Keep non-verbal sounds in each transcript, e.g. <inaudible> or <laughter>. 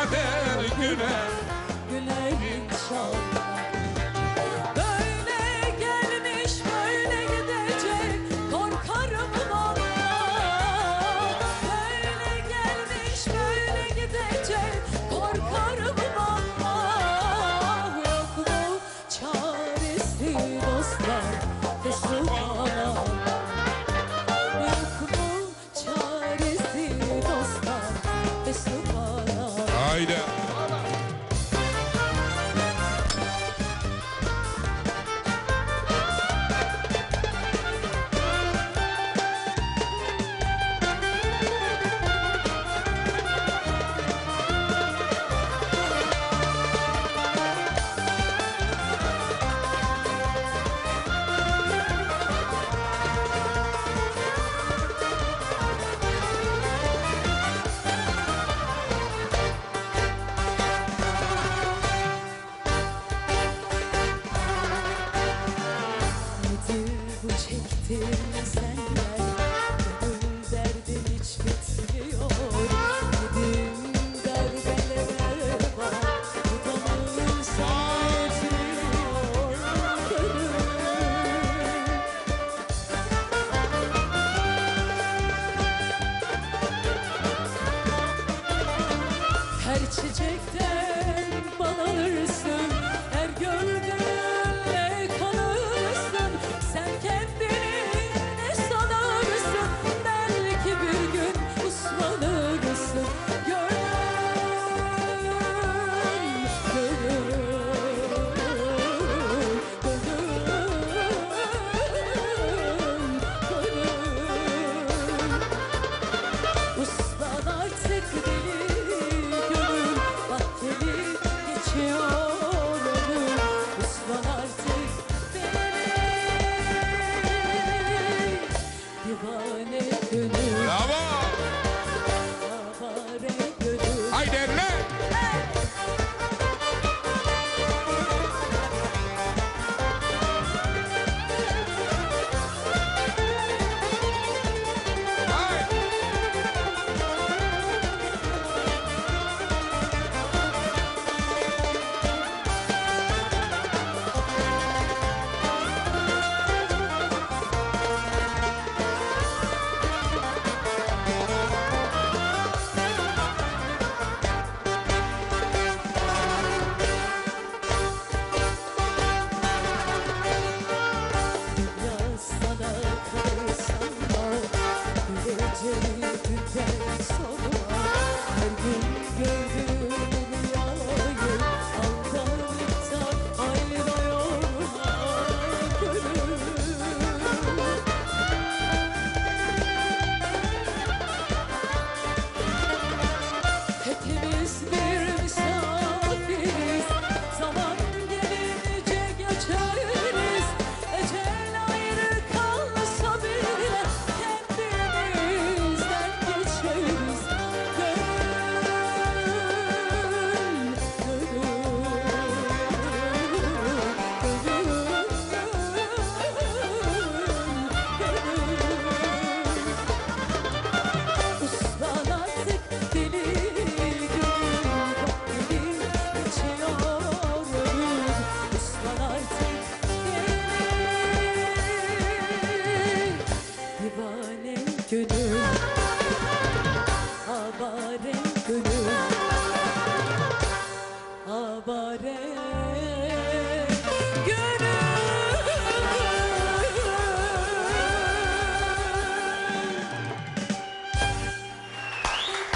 kader güne Güne inşallah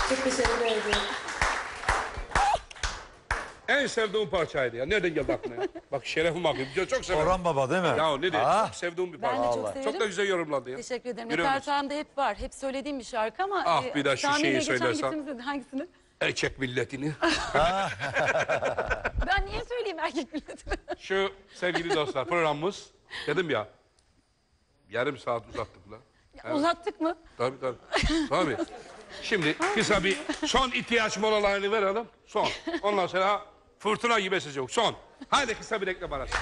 Çok teşekkür ederim. En sevdiğim parçaydı ya. Nereden geldi aklına ya? Bak şerefim bakayım. Çok severim. Orhan Baba değil mi? Ya ne diyeyim? Ah, Çok sevdiğim bir Ben de parça. çok severim. Çok da güzel yorumlandı ya. Teşekkür ederim. Görüyor musun? Repertuarımda hep var. Hep söylediğim bir şarkı ama... Ah, bir de şu tahminen şeyi geçen söylersen. gittiğimizde hangisini? Erkek milletini. <laughs> Ben niye söyleyeyim erkek milletine? Şu sevgili dostlar programımız dedim ya. Yarım saat uzattık lan. Evet. Uzattık mı? Tabii tabii. Tabii. Şimdi kısa bir son ihtiyaç molalarını verelim. Son. Ondan sonra fırtına gibi esecek. Son. Haydi kısa bir reklam arası.